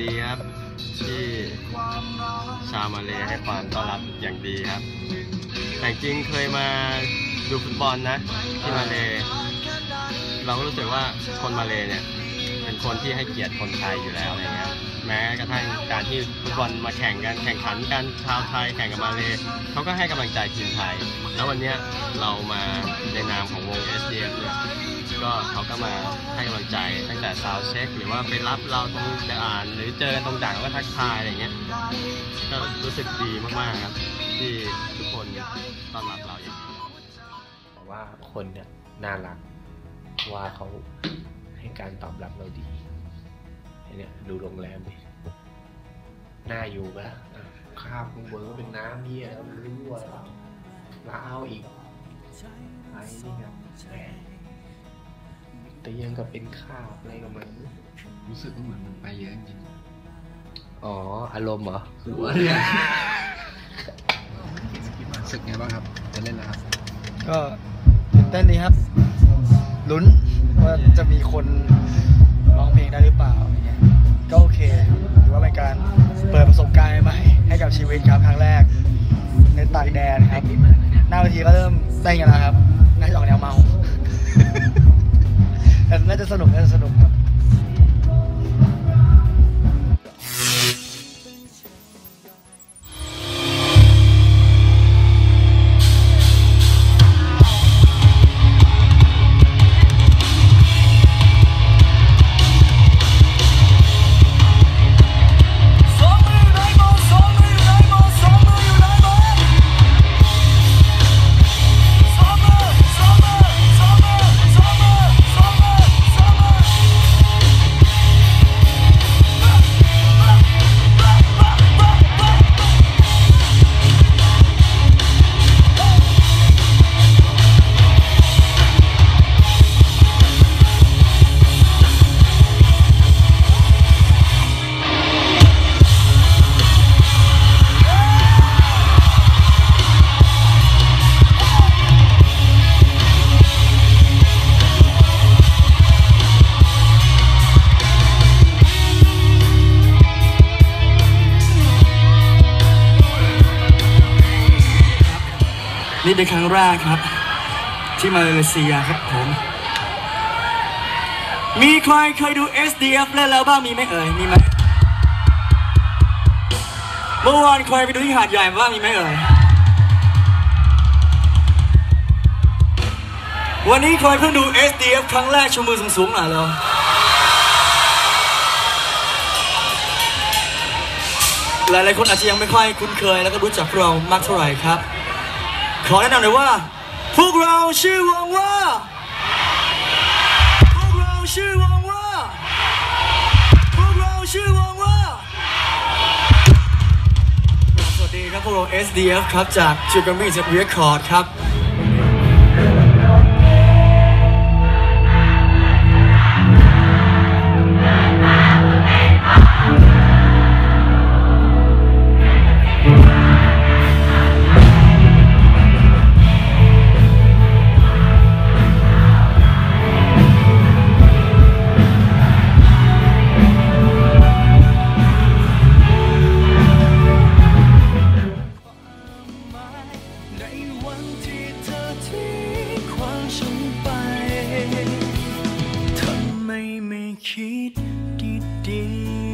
ดีครับ ที่ชาวมาเลให้ความต้อนรับอย่างดีครับ แต่จริงเคยมาดูฟุตบอลนะ ที่มาเล เราก็รู้สึกว่าคนมาเลเนี่ย เป็นคนที่ให้เกียรติคนไทยอยู่แล้วอะไรเงี้ย แม้กระทั่งการที่ฟุตบอลมาแข่งกันแข่งขันกันชาวไทยแข่งกับมาเลเขาก็ให้กำลังใจทีมไทย แล้ววันนี้เรามาในนามของวง s d f เนี่ยก็เขาก็มาให้กำลังใจตั้งแต่ซาวเช็ค หรือว่าไปรับเราตรงด่าน หรือเจอกันตรงด่านก็ทักทายอะไรเงี้ยก็รู้สึกดีมากๆครับ ที่ทุกคนต้อนรับเราอย่างดีแต่ว่าคนเนี่ยน่ารักว่าเขาให้การตอบรับเราดี เนี่ยดูโรงแรมดิน่าอยู่ปะอะข้าวข้างบนก็เป็นน้ำเยี่ยแล้วมันรั่วแล้วล้าวอีกไอ้นี่ครับแหมแต่ยังกับเป็นข้าวอะไรกับมันรู้สึกว่าเหมือนมันไปเยอะจริงอ๋อ อารมณ์เหรอๆหัวเนี่ยรู้สึกไงบ้างครับ จะเล่นแล้วครับ ก็ตื่นเต้นดีครับ ลุ้นว่าจะมีคน ร้องเพลงได้หรือเปล่าอย่างเงี้ยก็โอเคถือว่าเป็นการเปิดประสบการณ์ใหม่ให้กับชีวิตครับครั้งแรก ในต่างแดนครับ หน้าเวทีก็เริ่มเต้นกันแล้วครับน่าจะออกแนวเมา แต่น่าจะสนุกน่าจะสนุกครับ นี่เป็นครั้งแรกครับ ที่มาเลเซียครับผม มีใครเคยดู SDF เล่นแล้วบ้างมีไหมเอ่ยมีไหมเมื่อวานใครไปดูที่หาดใหญ่บ้างมีไหมเอ่ยวันนี้ใครเพิ่งดู SDF ครั้งแรกชูมือสูงๆหน่อยแล้วหลายๆคนอาจจะยังไม่ค่อยคุ้นเคย แล้วก็รู้จักพวกเรามากเท่าไหร่ครับ ขอแนะนำเลยว่า พวกเราชื่อวงว่า พวกเราชื่อวงว่า พวกเราชื่อวงว่า สวัสดีครับพวกเรา SDF ครับจาก j u g a m i z Record ครับ วันที่เธอทิ้งความฉันไปทำไมไม่คิดดี